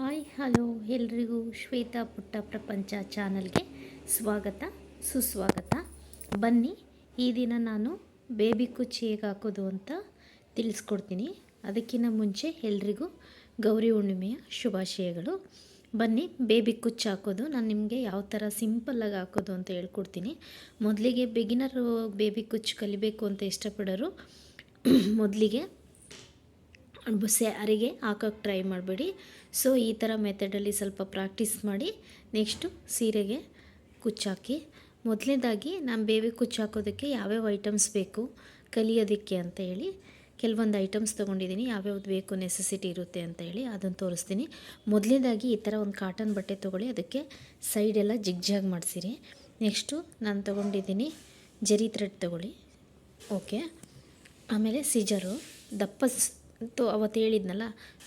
Hi, hello ಎಲ್ರಿಗೂ ಶ್ವೇತಾ ಪುಟ್ಟ ಪ್ರಪಂಚ ಚಾನಲ್ಗೆ ಸ್ವಾಗತ, ಸುಸ್ವಾಗತ. ಬನ್ನಿ, ಈ ದಿನ ನಾನು ಬೇಬಿ ಕುಚ್ಚು ಹೇಗೆ ಹಾಕೋದು ಅಂತ ತಿಳಿಸ್ಕೊಡ್ತೀನಿ. ಅದಕ್ಕಿಂತ ಮುಂಚೆ ಎಲ್ರಿಗೂ ಗೌರಿ ಹುಣ್ಣಿಮೆಯ ಶುಭಾಶಯಗಳು. ಬನ್ನಿ, ಬೇಬಿ ಕುಚ್ಚು ಹಾಕೋದು, ನಾನು ನಿಮಗೆ ಯಾವ ಥರ ಸಿಂಪಲ್ಲಾಗಿ ಹಾಕೋದು ಅಂತ ಹೇಳ್ಕೊಡ್ತೀನಿ. ಮೊದಲಿಗೆ ಬಿಗಿನರು ಬೇಬಿ ಕುಚ್ಚು ಕಲಿಬೇಕು ಅಂತ ಇಷ್ಟಪಡೋರು ಮೊದಲಿಗೆ ಸ್ಯಾರಿಗೆ ಹಾಕೋಕ್ಕೆ ಟ್ರೈ ಮಾಡಬೇಡಿ. ಸೊ ಈ ಥರ ಮೆಥಡಲ್ಲಿ ಸ್ವಲ್ಪ ಪ್ರಾಕ್ಟೀಸ್ ಮಾಡಿ ನೆಕ್ಸ್ಟು ಸೀರೆಗೆ ಕುಚ್ಚಾಕಿ ಮೊದಲನೇದಾಗಿ ನಾನು ಬೇಬಿ ಕುಚ್ಚಾಕೋದಕ್ಕೆ ಯಾವ್ಯಾವ ಐಟಮ್ಸ್ ಬೇಕು, ಕಲಿಯೋದಕ್ಕೆ ಅಂತ ಹೇಳಿ, ಕೆಲವೊಂದು ಐಟಮ್ಸ್ ತೊಗೊಂಡಿದ್ದೀನಿ ಯಾವ್ಯಾವ್ದು ಬೇಕು ನೆಸೆಸಿಟಿ ಇರುತ್ತೆ ಅಂತ ಹೇಳಿ ಅದನ್ನು ತೋರಿಸ್ತೀನಿ. ಮೊದಲನೇದಾಗಿ ಈ ಥರ ಒಂದು ಕಾಟನ್ ಬಟ್ಟೆ ತೊಗೊಳ್ಳಿ, ಅದಕ್ಕೆ ಸೈಡೆಲ್ಲ ಜಿಗ್ಜಾಗ್ ಮಾಡಿಸಿರಿ. ನೆಕ್ಸ್ಟು ನಾನು ತೊಗೊಂಡಿದ್ದೀನಿ ಜರಿ ಥ್ರೆಡ್ ತೊಗೊಳ್ಳಿ. ಓಕೆ ಆಮೇಲೆ ಸಿಜರು ದಪ್ಪ ತು, ಅವತ್ತು ಹೇಳಿದ್ನಲ್ಲ,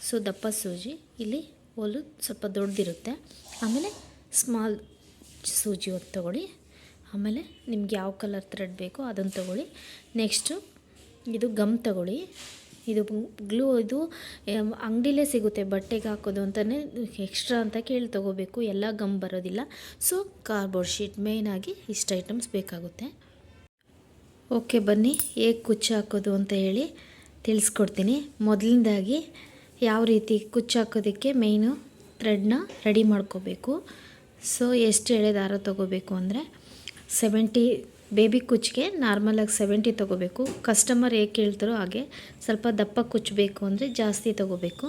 ಸೊ ದಪ್ಪ ಸೂಜಿ, ಇಲ್ಲಿ ಹೋಲು ಸ್ವಲ್ಪ ದೊಡ್ಡದಿರುತ್ತೆ ಆಮೇಲೆ ಸ್ಮಾಲ್ ಸೂಜಿ ಒಂದು ತೊಗೊಳ್ಳಿ. ಆಮೇಲೆ ನಿಮ್ಗೆ ಯಾವ ಕಲರ್ ಥ್ರೆಡ್ ಬೇಕೋ ಅದನ್ನು ತೊಗೊಳ್ಳಿ. ನೆಕ್ಸ್ಟು ಇದು ಗಮ್ ತೊಗೊಳ್ಳಿ. ಇದು ಗ್ಲೂ, ಇದು ಅಂಗಡಿಲೇ ಸಿಗುತ್ತೆ, ಬಟ್ಟೆಗೆ ಹಾಕೋದು ಅಂತಲೇ ಎಕ್ಸ್ಟ್ರಾ ಅಂತ ಕೇಳಿ ತೊಗೋಬೇಕು. ಎಲ್ಲ ಗಮ್ ಬರೋದಿಲ್ಲ. ಸೊ ಕಾರ್ಬೋರ್ಡ್ ಶೀಟ್ ಮೇಯ್ನಾಗಿ ಇಷ್ಟು ಐಟಮ್ಸ್ ಬೇಕಾಗುತ್ತೆ. ಓಕೆ ಬನ್ನಿ, ಹೇಗೆ ಕುಚ್ಚು ಹಾಕೋದು ಅಂತ ಹೇಳಿ. ತಿಳಿಸ್ಕೊಡ್ತೀನಿ. ಮೊದಲನೇದಾಗಿ ಯಾವ ರೀತಿ ಕುಚ್ಚು ಹಾಕೋದಕ್ಕೆ ಮೇಯ್ನು ಥ್ರೆಡ್ನ ರೆಡಿ ಮಾಡ್ಕೋಬೇಕು. ಸೊ ಎಷ್ಟು ಎಳೆ ದಾರ ತೊಗೋಬೇಕು ಅಂದರೆ ಸೆವೆಂಟಿ ಬೇಬಿ ಕುಚ್ಚಿಗೆ ನಾರ್ಮಲಾಗಿ ಸೆವೆಂಟಿ ತೊಗೋಬೇಕು. ಕಸ್ಟಮರ್ ಹೇಗೆ ಕೇಳ್ತಾರೋ ಹಾಗೆ ಸ್ವಲ್ಪ ದಪ್ಪ ಕುಚ್ಚಬೇಕು ಅಂದರೆ ಜಾಸ್ತಿ ತೊಗೋಬೇಕು.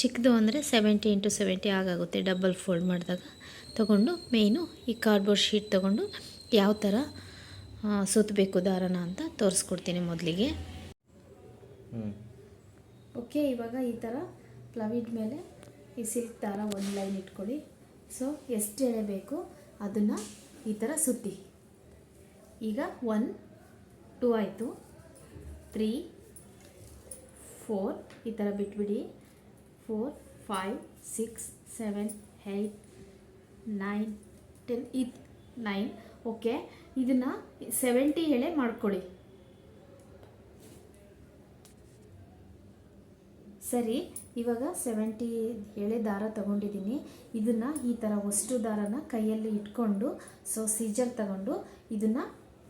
ಚಿಕ್ಕದು ಅಂದರೆ ಸೆವೆಂಟಿ ಇಂಟು ಸೆವೆಂಟಿ ಆಗಾಗುತ್ತೆ ಡಬಲ್ ಫೋಲ್ಡ್ ಮಾಡಿದಾಗ. ತೊಗೊಂಡು ಮೇಯ್ನು ಈ ಕಾರ್ಡ್ಬೋರ್ಡ್ ಶೀಟ್ ತೊಗೊಂಡು ಯಾವ ಥರ ಸುತ್ತಬೇಕು ದಾರನ ಅಂತ ತೋರಿಸ್ಕೊಡ್ತೀನಿ ಮೊದಲಿಗೆ. ಓಕೆ, ಇವಾಗ ಈ ಥರ ಪ್ಲವಿಡ್ ಮೇಲೆ ಈ ಸಿಲ್ಕ್ ದಾರ ಒಂದು ಲೈನ್ ಇಟ್ಕೊಳ್ಳಿ. ಸೊ ಎಷ್ಟು ಎಳೆ ಬೇಕು ಅದನ್ನು ಈ ಥರ ಸುತ್ತಿ. ಈಗ ಒನ್ ಟೂ ಆಯಿತು. ತ್ರೀ ಫೋರ್ ಈ ಥರ ಬಿಟ್ಬಿಡಿ. Four five six seven eight nine ten ಇತ್ ನೈನ್ ಓಕೆ ಇದನ್ನು ಸೆವೆಂಟಿ ಎಳೆ ಮಾಡ್ಕೊಳ್ಳಿ. ಸರಿ, ಇವಾಗ ಸೆವೆಂಟಿ ಎಳೆ ದಾರ ತಗೊಂಡಿದ್ದೀನಿ ಇದನ್ನು ಈ ಥರ ಒಷ್ಟು ದಾರನ ಕೈಯಲ್ಲಿ ಇಟ್ಕೊಂಡು ಸೊ ಸೀಜರ್ ತಗೊಂಡು ಇದನ್ನು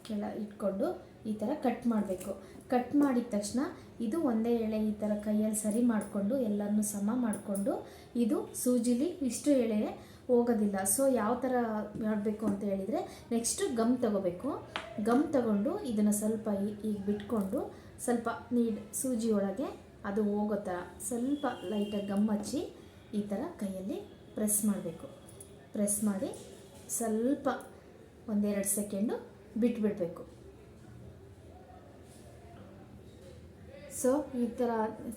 ಕೆಳ ಇಟ್ಕೊಂಡು ಈ ಥರ ಕಟ್ ಮಾಡಬೇಕು. ಕಟ್ ಮಾಡಿದ ತಕ್ಷಣ ಇದು ಒಂದೇ ಎಳೆ ಈ ಥರ ಕೈಯಲ್ಲಿ ಸರಿ ಮಾಡಿಕೊಂಡು ಎಲ್ಲನೂ ಸಮ ಮಾಡಿಕೊಂಡು ಇದು ಸೂಜಿಲಿ ಇಷ್ಟು ಎಳೆ ಹೋಗೋದಿಲ್ಲ. ಸೊ ಯಾವ ಥರ ಮಾಡಬೇಕು ಅಂತ ಹೇಳಿದರೆ ನೆಕ್ಸ್ಟು ಗಮ್ ತಗೋಬೇಕು. ಗಮ್ ತಗೊಂಡು ಇದನ್ನು ಸ್ವಲ್ಪ ಈಗ ಬಿಟ್ಕೊಂಡು ಸ್ವಲ್ಪ ನೀಡ್, ಸೂಜಿ ಒಳಗೆ ಅದು ಹೋಗೋ ಥರ ಸ್ವಲ್ಪ ಲೈಟಾಗಿ ಗಮ್ ಹಚ್ಚಿ ಈ ಥರ ಕೈಯಲ್ಲಿ ಪ್ರೆಸ್ ಮಾಡಬೇಕು. ಪ್ರೆಸ್ ಮಾಡಿ ಸ್ವಲ್ಪ ಒಂದೆರಡು ಸೆಕೆಂಡು ಬಿಟ್ಬಿಡಬೇಕು. ಸೊ ಈ ಥರ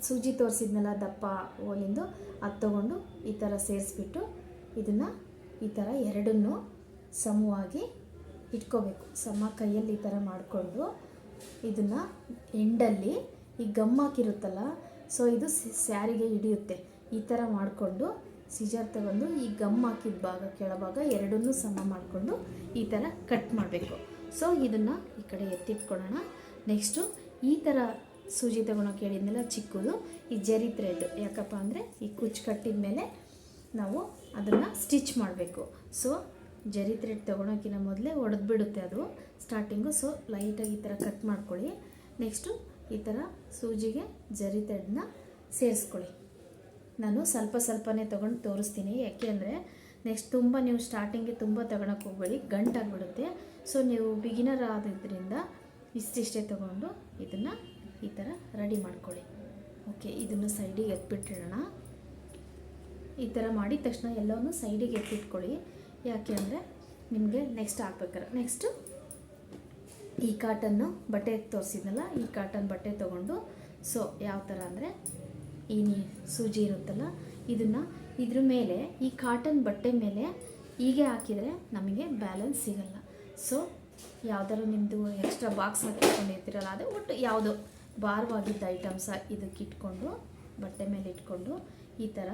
ಸೂಜಿ ತೋರಿಸಿದ್ನಲ್ಲ ದಪ್ಪ ಹೋಲಿಂದು ಅದು ತೊಗೊಂಡು ಈ ಥರ ಸೇರಿಸ್ಬಿಟ್ಟು ಇದನ್ನು ಈ ಥರ ಎರಡನ್ನೂ ಸಮವಾಗಿ ಇಟ್ಕೋಬೇಕು. ಸಮ ಕೈಯಲ್ಲಿ ಈ ಥರ ಮಾಡಿಕೊಂಡು ಇದನ್ನು ಎಂಡಲ್ಲಿ ಈ ಗಮ್ ಹಾಕಿರುತ್ತಲ್ಲ ಸೊ ಇದು ಸ್ಯಾರಿಗೆ ಹಿಡಿಯುತ್ತೆ. ಈ ಥರ ಮಾಡಿಕೊಂಡು ಸಿಜರ್ ತಗೊಂಡು ಈ ಗಮ್ ಹಾಕಿದ ಭಾಗ, ಕೆಳಭಾಗ ಎರಡನ್ನೂ ಸಮ ಮಾಡಿಕೊಂಡು ಈ ಥರ ಕಟ್ ಮಾಡಬೇಕು. ಸೊ ಇದನ್ನು ಈ ಕಡೆ ಎತ್ತಿಟ್ಕೊಳ್ಳೋಣ. ನೆಕ್ಸ್ಟು ಈ ಥರ ಸೂಜಿ ತಗೊಳಕ್ಕೆ ಹೇಳಿದ್ಮೇಲೆ ಚಿಕ್ಕದು, ಈ ಜರಿ ಥ್ರೆಡ್ ಯಾಕಪ್ಪ ಅಂದರೆ ಈ ಕುಚ್ಚು ಕಟ್ಟಿದ ಮೇಲೆ ನಾವು ಅದನ್ನು ಸ್ಟಿಚ್ ಮಾಡಬೇಕು. ಸೊ ಜರಿ ಥ್ರೆಡ್ ತೊಗೊಳೋಕ್ಕಿಂತ ಮೊದಲೇ ಒಡೆದ್ಬಿಡುತ್ತೆ ಅದು ಸ್ಟಾರ್ಟಿಂಗು ಸೊ ಲೈಟಾಗಿ ಈ ಥರ ಕಟ್ ಮಾಡ್ಕೊಳ್ಳಿ. ನೆಕ್ಸ್ಟು ಈ ಥರ ಸೂಜಿಗೆ ಜರಿ ಥ್ರೆಡ್ನ ಸೇರಿಸ್ಕೊಳ್ಳಿ. ನಾನು ಸ್ವಲ್ಪ ಸ್ವಲ್ಪನೇ ತೊಗೊಂಡು ತೋರಿಸ್ತೀನಿ. ಯಾಕೆ ಅಂದರೆ ನೆಕ್ಸ್ಟ್ ತುಂಬ ನೀವು ಸ್ಟಾರ್ಟಿಂಗ್ಗೆ ತುಂಬ ತಗೊಳಕ್ಕೆ ಹೋಗ್ಬೇಡಿ. ಗಂಟಾಗ್ಬಿಡುತ್ತೆ. ಸೊ ನೀವು ಬಿಗಿನರ್ ಆದಿದ್ದರಿಂದ ಇಷ್ಟಿಷ್ಟೇ ತೊಗೊಂಡು ಇದನ್ನು ಈ ಥರ ರೆಡಿ ಮಾಡ್ಕೊಳ್ಳಿ. ಓಕೆ ಇದನ್ನು ಸೈಡಿಗೆ ಎತ್ಬಿಟ್ಟಿಡೋಣ. ಈ ಥರ ಮಾಡಿದ ತಕ್ಷಣ ಎಲ್ಲವನ್ನು ಸೈಡಿಗೆ ಎತ್ತಿಟ್ಕೊಳ್ಳಿ. ಯಾಕೆ ಅಂದರೆ ನಿಮಗೆ ನೆಕ್ಸ್ಟ್ ಹಾಕ್ಬೇಕಾರೆ ನೆಕ್ಸ್ಟು ಈ ಕಾಟನ್ನು ಬಟ್ಟೆ ತೋರಿಸಿದ್ನಲ್ಲ, ಈ ಕಾಟನ್ ಬಟ್ಟೆ ತೊಗೊಂಡು ಸೊ ಯಾವ ಥರ ಅಂದರೆ ಈ ನೀ ಸೂಜಿ ಇರುತ್ತಲ್ಲ, ಇದನ್ನು ಇದ್ರ ಮೇಲೆ, ಈ ಕಾಟನ್ ಬಟ್ಟೆ ಮೇಲೆ ಹೀಗೆ ಹಾಕಿದರೆ ನಮಗೆ ಬ್ಯಾಲೆನ್ಸ್ ಸಿಗಲ್ಲ. ಸೊ ಯಾವ್ದಾದ್ರು ನಿಮ್ಮದು ಎಕ್ಸ್ಟ್ರಾ ಬಾಕ್ಸ್ ಹಾಕಿಟ್ಕೊಂಡಿರ್ತೀರಲ್ಲ, ಅದು ಒಟ್ಟು ಯಾವುದೋ ಭಾರವಾಗಿದ್ದ ಐಟಮ್ಸ ಇದಕ್ಕೆ ಇಟ್ಕೊಂಡು, ಬಟ್ಟೆ ಮೇಲೆ ಇಟ್ಕೊಂಡು ಈ ಥರ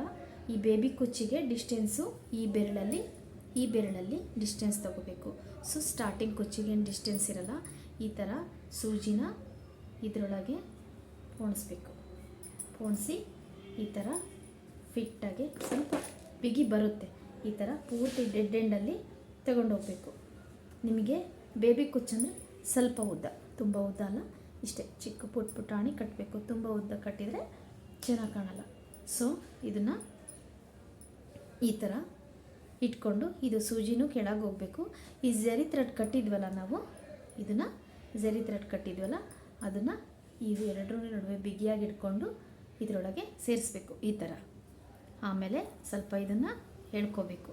ಈ ಬೇಬಿ ಕುಚ್ಚಿಗೆ ಡಿಸ್ಟೆನ್ಸು ಈ ಬೆರಳಲ್ಲಿ ಈ ಬೆರಳಲ್ಲಿ ಡಿಸ್ಟೆನ್ಸ್ ತಗೋಬೇಕು. ಸೊ ಸ್ಟಾರ್ಟಿಂಗ್ ಕುಚ್ಚಿಗೇನು ಡಿಸ್ಟೆನ್ಸ್ ಇರಲ್ಲ. ಈ ಥರ ಸೂಜಿನ ಇದರೊಳಗೆ ಪೋಣಿಸ್ಬೇಕು. ಪೋಣಿಸಿ ಈ ಥರ ಫಿಟ್ಟಾಗಿ ಸ್ವಲ್ಪ ಬಿಗಿ ಬರುತ್ತೆ. ಈ ಥರ ಪೂರ್ತಿ ಡೆಡ್ ಎಂಡಲ್ಲಿ ತಗೊಂಡೋಗ್ಬೇಕು. ನಿಮಗೆ ಬೇಬಿ ಕುಚ್ಚಂದರೆ ಸ್ವಲ್ಪ ಉದ್ದ. ತುಂಬ ಉದ್ದ ಅಲ್ಲ, ಇಷ್ಟೇ ಚಿಕ್ಕ ಪುಟ್ ಪುಟಾಣಿ ಕಟ್ಟಬೇಕು ತುಂಬ ಉದ್ದ ಕಟ್ಟಿದರೆ ಚೆನ್ನಾಗಿ ಕಾಣಲ್ಲ. ಸೊ ಇದನ್ನು ಈ ಥರ ಇಟ್ಕೊಂಡು ಇದು ಸೂಜಿನೂ ಕೆಳಗೆ ಹೋಗಬೇಕು. ಈ ಝರಿ ಥ್ರೆಡ್ ಕಟ್ಟಿದ್ವಲ್ಲ ನಾವು, ಇದನ್ನು ಝರಿ ಥ್ರೆಡ್ ಕಟ್ಟಿದ್ವಲ್ಲ, ಅದನ್ನು ಇವು ಎರಡರ ನಡುವೆ ಬಿಗಿಯಾಗಿ ಇಟ್ಕೊಂಡು ಇದರೊಳಗೆ ಸೇರಿಸ್ಬೇಕು ಈ ಥರ. ಆಮೇಲೆ ಸ್ವಲ್ಪ ಇದನ್ನು ಹೇಳ್ಕೋಬೇಕು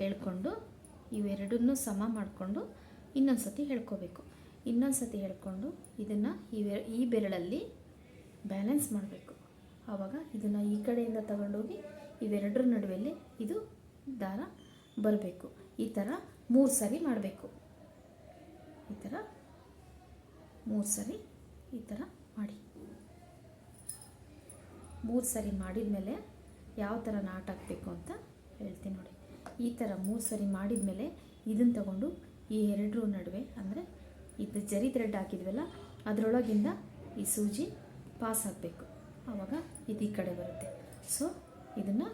ಹೇಳ್ಕೊಂಡು ಇವೆರಡನ್ನೂ ಸಮ ಮಾಡಿಕೊಂಡು ಇನ್ನೊಂದು ಸತಿ ಹೇಳ್ಕೋಬೇಕು ಇನ್ನೊಂದು ಸತಿ ಹೇಳ್ಕೊಂಡು ಇದನ್ನು ಇವೆ, ಈ ಬೆರಳಲ್ಲಿ ಬ್ಯಾಲೆನ್ಸ್ ಮಾಡಬೇಕು. ಆವಾಗ ಇದನ್ನು ಈ ಕಡೆಯಿಂದ ತಗೊಂಡೋಗಿ ಇವೆರಡರ ನಡುವೆಲ್ಲಿ ಇದು ದಾರ ಬರಬೇಕು. ಈ ಥರ ಮೂರು ಸರಿ ಮಾಡಬೇಕು. ಈ ಥರ ಮೂರು ಸರಿ ಈ ಥರ ಮಾಡಿ. ಮೂರು ಸರಿ ಮಾಡಿದ ಮೇಲೆ ಯಾವ ಥರ ನಾಟ್ ಹಾಕಬೇಕು ಅಂತ ಹೇಳ್ತೀನಿ ನೋಡಿ. ಈ ಥರ ಮೂರು ಸರಿ ಮಾಡಿದ ಮೇಲೆ ಇದನ್ನು ತಗೊಂಡು ಈ ಎರಡರ ನಡುವೆ ಅಂದರೆ ಇದು ಜರಿ ಥ್ರೆಡ್ ಹಾಕಿದ್ವಲ್ಲ, ಅದರೊಳಗಿಂದ ಈ ಸೂಜಿ ಪಾಸ್ ಆಗಬೇಕು. ಆವಾಗ ಇದು ಈ ಕಡೆ ಬರುತ್ತೆ. ಸೊ ಇದನ್ನು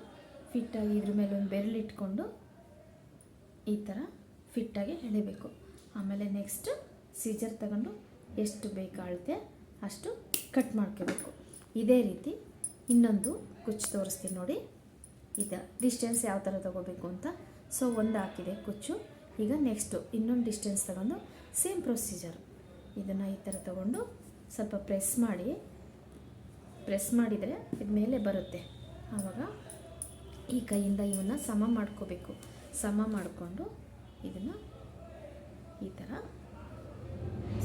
ಫಿಟ್ಟಾಗಿ ಇದ್ರ ಮೇಲೆ ಒಂದು ಬೆರಳಿಟ್ಕೊಂಡು ಈ ಥರ ಫಿಟ್ಟಾಗಿ ಎಳಿಬೇಕು. ಆಮೇಲೆ ನೆಕ್ಸ್ಟ್ ಸೀಜರ್ ತಗೊಂಡು ಎಷ್ಟು ಬೇಕಾಳುತ್ತೆ ಅಷ್ಟು ಕಟ್ ಮಾಡ್ಕೋಬೇಕು. ಇದೇ ರೀತಿ ಇನ್ನೊಂದು ಕುಚ್ಚು ತೋರಿಸ್ತೀನಿ ನೋಡಿ. ಇದು ಡಿಸ್ಟೆನ್ಸ್ ಯಾವ ಥರ ತೊಗೋಬೇಕು ಅಂತ. ಸೊ ಒಂದು ಹಾಕಿದೆ ಕುಚ್ಚು. ಈಗ ನೆಕ್ಸ್ಟು ಇನ್ನೊಂದು ಡಿಸ್ಟೆನ್ಸ್ ತಗೊಂಡು ಸೇಮ್ ಪ್ರೊಸೀಜರ್ ಇದನ್ನು ಈ ಥರ ತಗೊಂಡು ಸ್ವಲ್ಪ ಪ್ರೆಸ್ ಮಾಡಿ. ಪ್ರೆಸ್ ಮಾಡಿದರೆ ಇದು ಮೇಲೆ ಬರುತ್ತೆ. ಆವಾಗ ಈ ಕೈಯಿಂದ ಇವನ್ನ ಸಮ ಮಾಡ್ಕೋಬೇಕು. ಸಮ ಮಾಡಿಕೊಂಡು ಇದನ್ನು ಈ ಥರ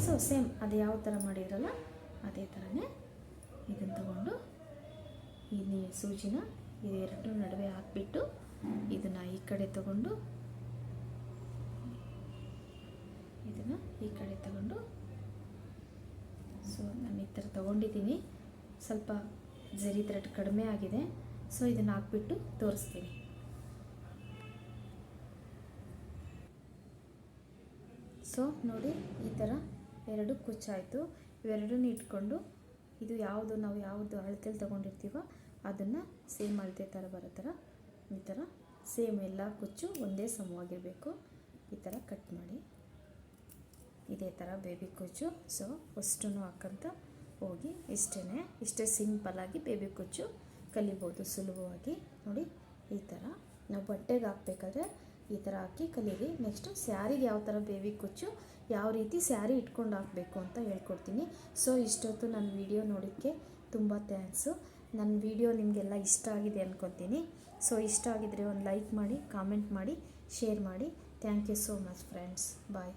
ಸೊ ಸೇಮ್ ಅದು ಯಾವ ಥರ ಮಾಡಿದ್ರಲ್ಲ, ಅದೇ ಥರನೇ ಇದನ್ನು ತಗೊಂಡು ಈ ಸೂಜಿನ ಇದೆರಡು ನಡುವೆ ಹಾಕ್ಬಿಟ್ಟು ಇದನ್ನು ಈ ಕಡೆ ತಗೊಂಡು ಇದನ್ನು ಈ ಕಡೆ ತಗೊಂಡು. ಸೊ ನಾನು ಈ ಥರ ತೊಗೊಂಡಿದ್ದೀನಿ. ಸ್ವಲ್ಪ ಜರಿ ಥ್ರೆಡ್ ಕಡಿಮೆ ಆಗಿದೆ. ಸೊ ಇದನ್ನು ಹಾಕ್ಬಿಟ್ಟು ತೋರಿಸ್ತೀನಿ. ಸೊ, ನೋಡಿ, ಈ ಥರ ಎರಡು ಕುಚ್ಚಾಯಿತು. ಇವೆರಡನ್ನೂ ಇಟ್ಕೊಂಡು ಇದು ಯಾವುದು, ನಾವು ಯಾವುದು ಅಳತೆಲಿ ತೊಗೊಂಡಿರ್ತೀವೋ ಅದನ್ನು ಸೇಮ್ ಅಳತೆ ಥರ ಬರೋ ಥರ ಈ ಥರ ಸೇಮ್ ಎಲ್ಲ ಕುಚ್ಚು ಒಂದೇ ಸಮವಾಗಿರಬೇಕು. ಈ ಥರ ಕಟ್ ಮಾಡಿ. ಇದೇ ಥರ ಬೇಬಿ ಕುಚ್ಚು. ಸೊ ಅಷ್ಟೂ ಹಾಕಂತ ಹೋಗಿ ಇಷ್ಟೇ ಇಷ್ಟೇ ಸಿಂಪಲ್ಲಾಗಿ ಬೇಬಿ ಕುಚ್ಚು ಕಲಿಬೋದು ಸುಲಭವಾಗಿ. ನೋಡಿ, ಈ ಥರ ನಾವು ಬಟ್ಟೆಗೆ ಹಾಕ್ಬೇಕಾದ್ರೆ ಈ ಥರ ಹಾಕಿ ಕಲೀರಿ. ನೆಕ್ಸ್ಟು ಸ್ಯಾರಿಗೆ ಯಾವ ಥರ ಬೇವಿ ಕುಚ್ಚು, ಯಾವ ರೀತಿ ಸ್ಯಾರಿ ಇಟ್ಕೊಂಡು ಹಾಕಬೇಕು ಅಂತ ಹೇಳ್ಕೊಡ್ತೀನಿ. ಸೊ ಇಷ್ಟೊತ್ತು ನನ್ನ ವಿಡಿಯೋ ನೋಡೋಕ್ಕೆ ತುಂಬ ಥ್ಯಾಂಕ್ಸು ನನ್ನ ವಿಡಿಯೋ ನಿಮಗೆಲ್ಲ ಇಷ್ಟ ಆಗಿದೆ ಅಂದ್ಕೊತೀನಿ ಸೊ ಇಷ್ಟ ಆಗಿದ್ರೆ ಒಂದು ಲೈಕ್ ಮಾಡಿ ಕಾಮೆಂಟ್ ಮಾಡಿ ಶೇರ್ ಮಾಡಿ. Thank you so much friends bye